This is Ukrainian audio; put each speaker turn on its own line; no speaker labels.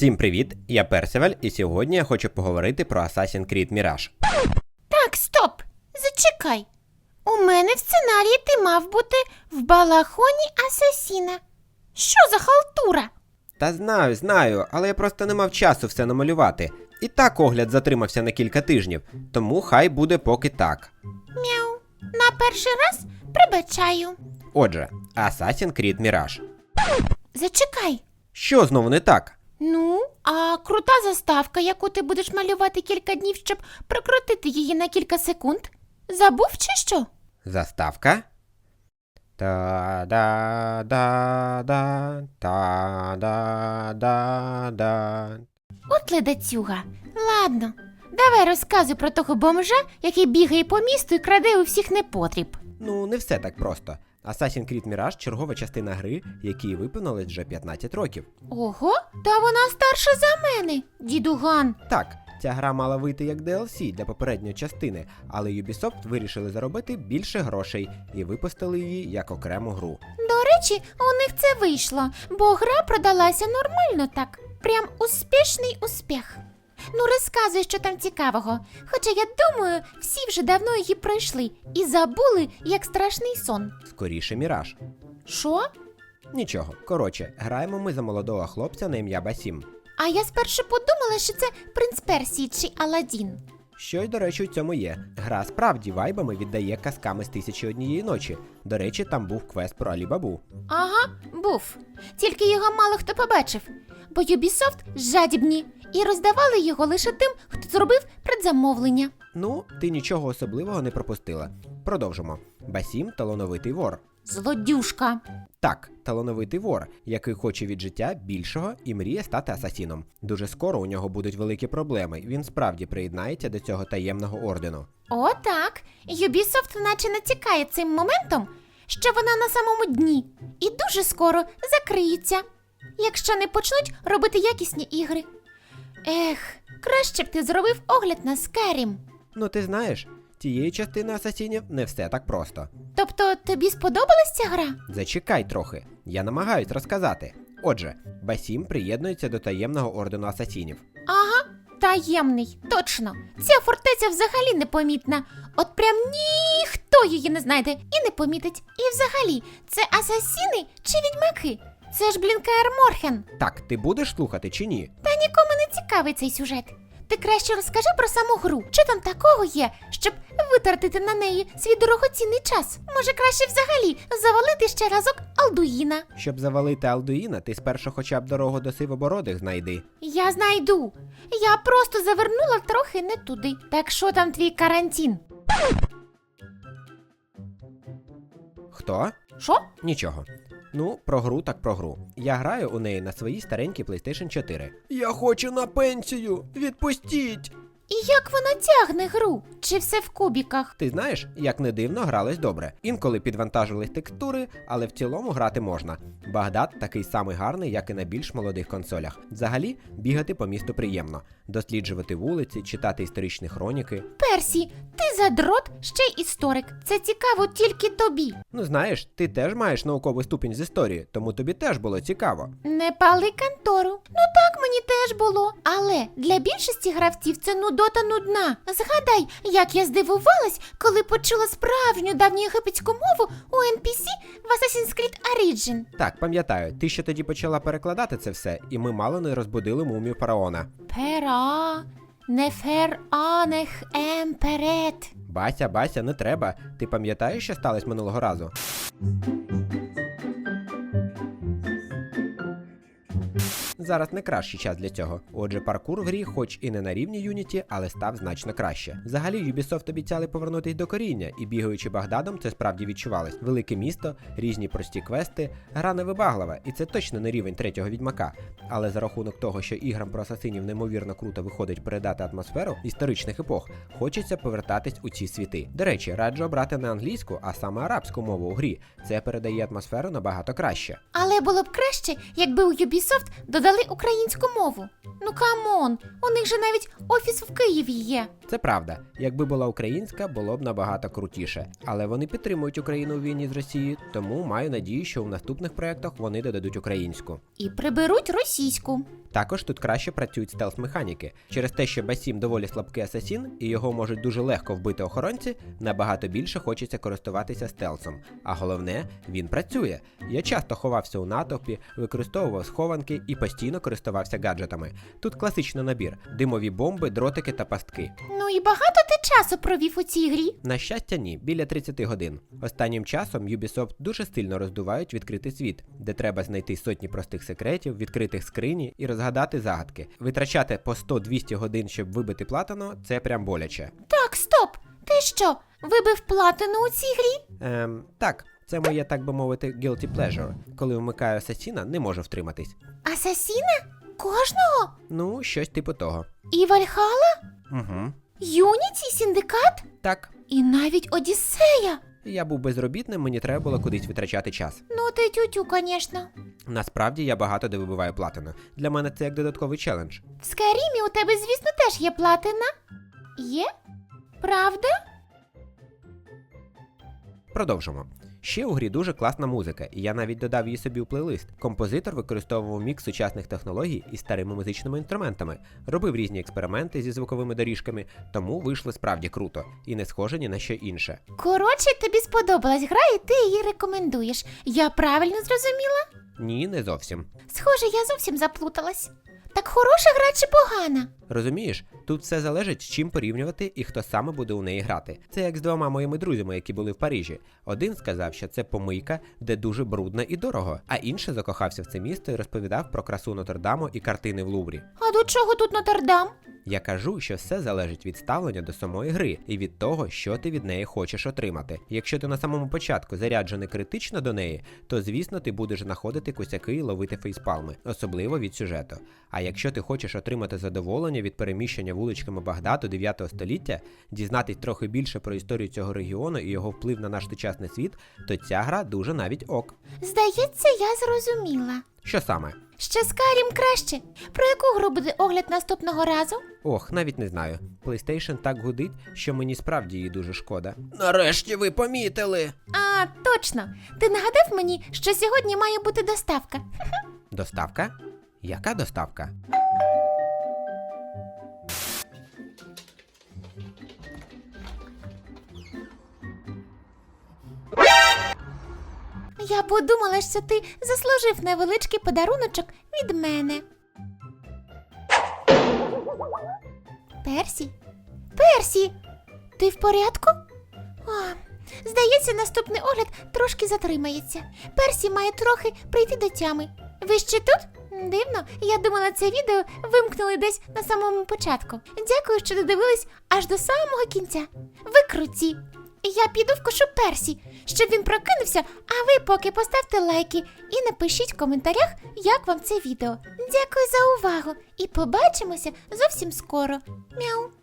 Всім привіт! Я Персиваль, і сьогодні я хочу поговорити про Assassin's Creed Mirage.
Так, стоп! Зачекай. У мене в сценарії ти мав бути в балахоні асасіна. Що за халтура?
Та знаю, знаю, але я просто не мав часу все намалювати. І так огляд затримався на кілька тижнів, тому хай буде поки так.
Мяу. На перший раз прибачаю.
Отже, Assassin's Creed Mirage.
Зачекай.
Що знову не так?
Ну, а крута заставка, яку ти будеш малювати кілька днів, щоб прокрутити її на кілька секунд. Забув чи що?
Заставка? Та-да-да-да, та-да-да-да.
От ледацюга. Ладно, давай розказуй про того бомжа, який бігає по місту і краде у всіх непотріб.
Ну, не все так просто. Assassin's Creed Mirage – чергова частина гри, якій виповнилось вже 15 років.
Ого, та вона старша за мене, дідуган.
Так, ця гра мала вийти як DLC для попередньої частини, але Ubisoft вирішили заробити більше грошей і випустили її як окрему гру.
До речі, у них це вийшло, бо гра продалася нормально так. Прям успішний успіх. Ну, розказуй, що там цікавого. Хоча я думаю, всі вже давно її пройшли і забули, як страшний сон.
Скоріше Міраж.
Що?
Нічого, коротше, граємо ми за молодого хлопця на ім'я Басім.
А я спершу подумала, що це принц Персії чи Аладдін.
Що й, до речі, у цьому є. Гра справді вайбами віддає казками з тисячі однієї ночі. До речі, там був квест про Алібабу.
Ага, був. Тільки його мало хто побачив, бо Ubisoft жадібні і роздавали його лише тим, хто зробив предзамовлення.
Ну, ти нічого особливого не пропустила. Продовжимо. Басім талановитий вор.
Злодюшка.
Так, талановитий вор, який хоче від життя більшого і мріє стати асасіном. Дуже скоро у нього будуть великі проблеми. Він справді приєднається до цього таємного ордену.
О, так. Ubisoft наче натякає цим моментом, що вона на самому дні і дуже скоро закриється, якщо не почнуть робити якісні ігри. Ех, краще б ти зробив огляд на Skyrim.
Ну ти знаєш, тієї частини асасінів не все так просто.
Тобто тобі сподобалась ця гра?
Зачекай трохи, я намагаюсь розказати. Отже, Басім приєднується до таємного ордену асасінів.
Ага, таємний, точно. Ця фортеця взагалі непомітна. От прям ніхто її не знайде і не помітить. І взагалі, це асасіни чи відьмаки? Це ж блін Каер Морхен.
Так, ти будеш слухати чи ні?
Та нікому цікавий цей сюжет. Ти краще розкажи про саму гру. Що там такого є, щоб витратити на неї свій дорогоцінний час? Може, краще взагалі завалити ще разок Алдуїна.
Щоб завалити Алдуїна, ти спершу хоча б дорогу до сивобородих знайди.
Я знайду. Я просто завернула трохи не туди. Так що там твій карантин?
Хто?
Що?
Нічого. Ну, про гру так про гру. Я граю у неї на своїй старенькій PlayStation 4. Я хочу на пенсію! Відпустіть!
І як вона тягне гру? Чи все в кубіках?
Ти знаєш, як не дивно, гралось добре. Інколи підвантажувались текстури, але в цілому грати можна. Багдад такий самий гарний, як і на більш молодих консолях. Взагалі, бігати по місту приємно, досліджувати вулиці, читати історичні хроніки.
Персі, ти задрот, ще й історик. Це цікаво тільки тобі.
Ну знаєш, ти теж маєш науковий ступінь з історії, тому тобі теж було цікаво.
Не пали контору. Ну так мені теж було. Але для більшості гравців це нудота нудна. Згадай, як я здивувалась, коли почула справжню давньоєгипетську мову у NPC в Assassin's Creed Origin.
Так, пам'ятаю, ти ще тоді почала перекладати це все, і ми мало не розбудили мумію фараона.
Пера, нефер анех емперет.
Бася, Бася, не треба. Ти пам'ятаєш, що сталося минулого разу? Зараз не кращий час для цього. Отже, паркур в грі, хоч і не на рівні Unity, але став значно краще. Взагалі, Ubisoft обіцяли повернутись до коріння, і бігаючи Багдадом, це справді відчувалось. Велике місто, різні прості квести, гра невибаглива, і це точно не рівень третього відьмака. Але за рахунок того, що іграм про асасинів неймовірно круто виходить передати атмосферу історичних епох, хочеться повертатись у ці світи. До речі, раджу обрати не англійську, а саме арабську мову у грі. Це передає атмосферу набагато краще.
Але було б краще, якби у Ubisoft додали українську мову. Ну камон, у них же навіть офіс в Києві є.
Це правда. Якби була українська, було б набагато крутіше. Але вони підтримують Україну у війні з Росією, тому маю надію, що в наступних проєктах вони додадуть українську.
І приберуть російську.
Також тут краще працюють стелс-механіки. Через те, що Басім доволі слабкий асасін, і його можуть дуже легко вбити охоронці, набагато більше хочеться користуватися стелсом. А головне, він працює. Я часто ховався у натовпі, використовував схованки і постійно користувався гаджетами. Тут класичний набір: димові бомби, дротики та пастки.
Ну і багато ти часу провів у цій грі.
На щастя, ні, біля 30 годин. Останнім часом Ubisoft дуже сильно роздувають відкритий світ, де треба знайти сотні простих секретів, відкритих скрині і розгадати загадки. Витрачати по 100-200 годин, щоб вибити платину, це прям боляче.
Так, стоп! Ти що, вибив платину у цій грі?
Ем, так, це моє, так би мовити, guilty pleasure. Коли вмикаю асасіна, не можу втриматись.
Асасіна? Кожного?
Ну, щось типу того.
І Вальхала?
Угу.
Юніті, Сіндикат?
Так,
І навіть Одіссея?
я був безробітним, мені треба було кудись витрачати час.
Ну, ти тютю, звісно.
Насправді я багато де вибиваю платину. Для мене це як додатковий челендж.
В Скарімі у тебе, звісно, теж є платина. Є? Правда?
Продовжимо. Ще у грі дуже класна музика, і я навіть додав її собі у плейлист. Композитор використовував мікс сучасних технологій із старими музичними інструментами, робив різні експерименти зі звуковими доріжками, тому вийшло справді круто і не схоже ні на що інше.
Коротше, тобі сподобалась гра, і ти її рекомендуєш. Я правильно зрозуміла?
Ні, не зовсім.
Схоже, я зовсім заплуталась. Так хороша гра чи погана?
Розумієш, тут все залежить, з чим порівнювати і хто саме буде у неї грати. Це як з двома моїми друзями, які були в Парижі. Один сказав, що це помийка, де дуже брудно і дорого, а інший закохався в це місто і розповідав про красу Нотр-Даму і картини в Луврі.
А до чого тут Нотр-Дам?
Я кажу, що все залежить від ставлення до самої гри і від того, що ти від неї хочеш отримати. Якщо ти на самому початку заряджений критично до неї, то звісно ти будеш знаходити косяки і ловити фейспалми, особливо від сюжету. А якщо ти хочеш отримати задоволення від переміщення вуличками Багдаду 9 століття, дізнатись трохи більше про історію цього регіону і його вплив на наш сучасний світ, то ця гра дуже навіть ок.
Здається, я зрозуміла.
Що саме?
Ще Skyrim краще. Про яку гру буде огляд наступного разу?
Ох, навіть не знаю. PlayStation так гудить, що мені справді її дуже шкода. Нарешті ви помітили.
А, точно. Ти нагадав мені, що сьогодні має бути доставка.
Доставка? Яка доставка?
Я подумала, що ти заслужив невеличкий подаруночок від мене. Персі? Персі! Ти в порядку? О, здається, наступний огляд трошки затримається. Персі має трохи прийти до тями. Ви ще тут? Дивно, я думала, це відео вимкнули десь на самому початку. Дякую, що додивились аж до самого кінця. Ви круті! Я піду в кошу Персі, щоб він прокинувся, а ви поки поставте лайки і напишіть в коментарях, як вам це відео. Дякую за увагу і побачимося зовсім скоро. Мяу!